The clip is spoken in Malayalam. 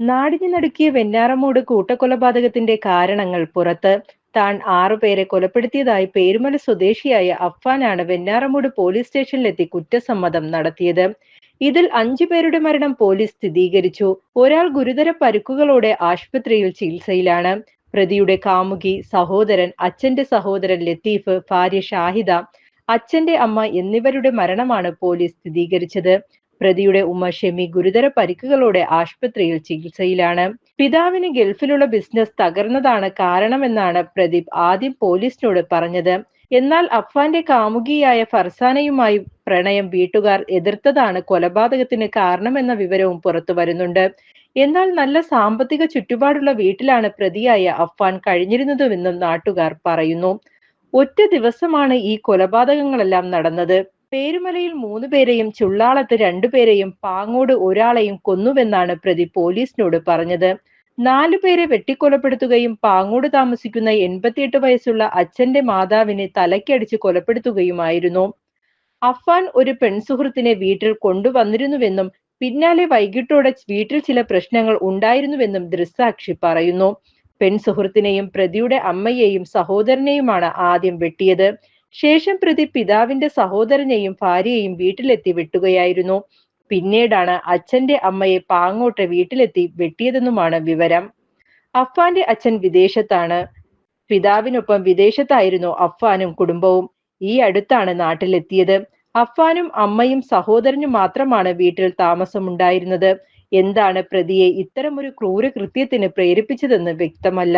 നാടിനെ നടുക്കിയ വെഞ്ഞാറമൂട് കൂട്ടക്കൊലപാതകത്തിന്റെ കാരണങ്ങൾ പുറത്ത് താൻ ആറുപേരെ കൊലപ്പെടുത്തിയതായി പേരുമല സ്വദേശിയായ അഫ്ഫാനാണ് വെഞ്ഞാറമൂട് പോലീസ് സ്റ്റേഷനിലെത്തി കുറ്റസമ്മതം നടത്തിയത്. ഇതിൽ അഞ്ചു പേരുടെ മരണം പോലീസ് സ്ഥിരീകരിച്ചു. ഒരാൾ ഗുരുതര പരുക്കുകളോടെ ആശുപത്രിയിൽ ചികിത്സയിലാണ്. പ്രതിയുടെ കാമുകി സഹോദരൻ അച്ഛന്റെ സഹോദരൻ ലത്തീഫ് ഭാര്യ ഷാഹിദ അച്ഛന്റെ അമ്മ എന്നിവരുടെ മരണമാണ് പോലീസ് സ്ഥിരീകരിച്ചത്. പ്രതിയുടെ ഉമ്മ ഷെമി ഗുരുതര പരിക്കുകളോടെ ആശുപത്രിയിൽ ചികിത്സയിലാണ്. പിതാവിന് ഗൾഫിലുള്ള ബിസിനസ് തകർന്നതാണ് കാരണമെന്നാണ് പ്രദീപ് ആദ്യം പോലീസിനോട് പറഞ്ഞത്. എന്നാൽ അഫ്വാന്റെ കാമുകിയായ ഫർസാനയുമായി പ്രണയം വീട്ടുകാർ എതിർത്തതാണ് കൊലപാതകത്തിന് കാരണമെന്ന വിവരവും പുറത്തു വരുന്നുണ്ട്. എന്നാൽ നല്ല സാമ്പത്തിക ചുറ്റുപാടുള്ള വീട്ടിലാണ് പ്രതിയായ അഫ്വാൻ കഴിഞ്ഞിരുന്നതുവെന്നും നാട്ടുകാർ പറയുന്നു. ഒറ്റ ദിവസമാണ് ഈ കൊലപാതകങ്ങളെല്ലാം നടന്നത്. പേരുമലയിൽ മൂന്ന് പേരെയും ചുള്ളാളത്ത് രണ്ടുപേരെയും പാങ്ങോട് ഒരാളെയും കൊന്നുവെന്നാണ് പ്രതി പോലീസിനോട് പറഞ്ഞത്. നാലു പേരെ വെട്ടിക്കൊലപ്പെടുത്തുകയും പാങ്ങോട് താമസിക്കുന്ന എൺപത്തിയെട്ട് വയസ്സുള്ള അച്ഛന്റെ മാതാവിനെ തലയ്ക്കടിച്ച് കൊലപ്പെടുത്തുകയുമായിരുന്നു. അഫാൻ ഒരു പെൺസുഹൃത്തിനെ വീട്ടിൽ കൊണ്ടുവന്നിരുന്നുവെന്നും പിന്നാലെ വൈകിട്ടോടെ വീട്ടിൽ ചില പ്രശ്നങ്ങൾ ഉണ്ടായിരുന്നുവെന്നും ദൃസാക്ഷി പറയുന്നു. പെൺസുഹൃത്തിനെയും പ്രതിയുടെ അമ്മയെയും സഹോദരനെയുമാണ് ആദ്യം വെട്ടിയത്. ശേഷം പ്രതി പിതാവിന്റെ സഹോദരനെയും ഭാര്യയെയും വീട്ടിലെത്തി വെട്ടുകയായിരുന്നു. പിന്നീടാണ് അച്ഛന്റെ അമ്മയെ പാങ്ങോട്ട് വീട്ടിലെത്തി വെട്ടിയതെന്നുമാണ് വിവരം. അഫ്ഫാന്റെ അച്ഛൻ വിദേശത്താണ്. പിതാവിനൊപ്പം വിദേശത്തായിരുന്നു അഫ്ഫാനും കുടുംബവും. ഈ അടുത്താണ് നാട്ടിലെത്തിയത്. അഫ്ഫാനും അമ്മയും സഹോദരനും മാത്രമാണ് വീട്ടിൽ താമസമുണ്ടായിരുന്നത്. എന്താണ് പ്രതിയെ ഇത്തരമൊരു ക്രൂരകൃത്യത്തിന് പ്രേരിപ്പിച്ചതെന്ന് വ്യക്തമല്ല.